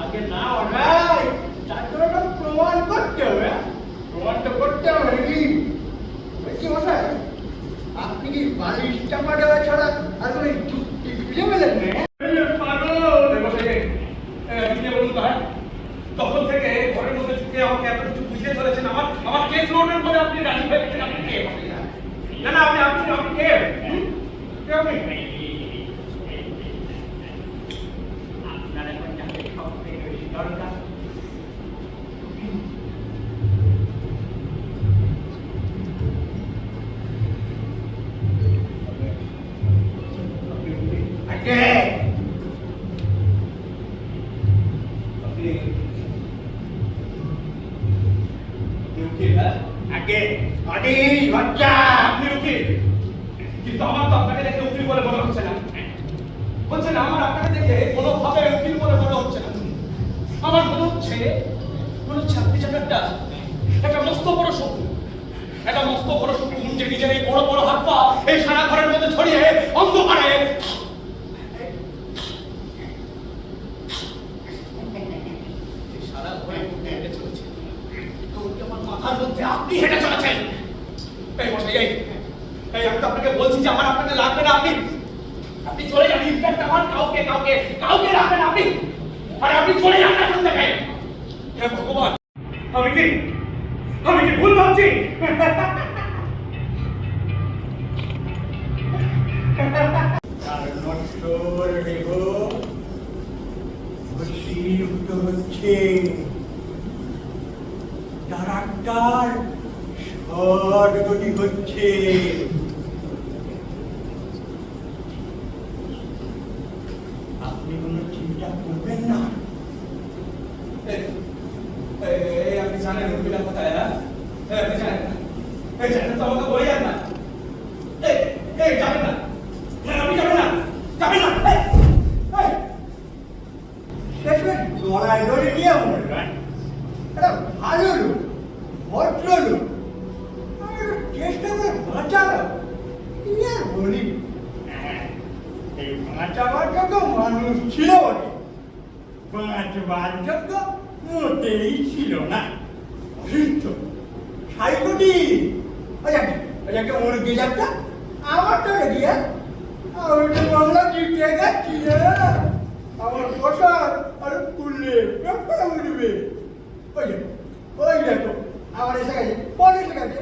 আগে প্রমাণ করতে হবে? প্রমাণ করতে হবে কি বলছি মশাই আপনি কি বাড়ির চাপা দেওয়া ছাড়া কোনো তখন থেকে ঘরের মধ্যে ঢুকে আমাকে এত কিছু বুঝিয়ে চলেছেন। আমার আমার কেস লড়বেন বলে আপনি রাজি আপনি কে? না না আপনি আপনি আপনি কে? কে আপনি? আপনার এখন যাকে সব থেকে বেশি দরকার আগে একটা মস্ত বড় শত্রু একটা বড় নিজের এই বড় বড় হাত পা এই সারা ঘরের মধ্যে ছড়িয়ে অন্ধকারে এই সারা ঘরের মধ্যে হেঁটে চলেছে তো মাথার মধ্যে আপনি হেঁটে চলেছেন। এই মশাই, এই এই, আমি তো আপনাকে বলছি যে আমার আপনাকে লাগবে না, আপনি আপনি চলে যান ইনফ্যাক্ট আমার কাউকে কাউকে কাউকে রাখবেন আপনি, আরে আপনি চলে যান না এখান থেকে। হে ভগবান, আমি কি আমি কি ভুল ভাবছি? হচ্ছে তার সরগতি হচ্ছে। আপনি কোনো চিন্তা করবেন না। আপনি জানেন কোথায় হ্যাঁ? আপনি জানেন তো আমাকে বলে যান না এই এই যাবেন না হ্যাঁ, আপনি যাবেন না যাবেন না এই, এই, শেষে লড়াই লড়ে নিয়ে বলবেন এটা ভালো লোক ভদ্র লোক আমি একটু চেষ্টা করে বাঁচালাম কি আর বলি হ্যাঁ, এই বাঁচাবার যোগ্য মানুষ ছিল বাঁচবার যোগ্য মোটেই ছিল না। অসুস্থ সাইকোটি ওই একটা মুরগি যাচ্ছে আমার তো হ্যাঁ। আমার উঠবে ওই এসে গেছে পরে এসে গেছে।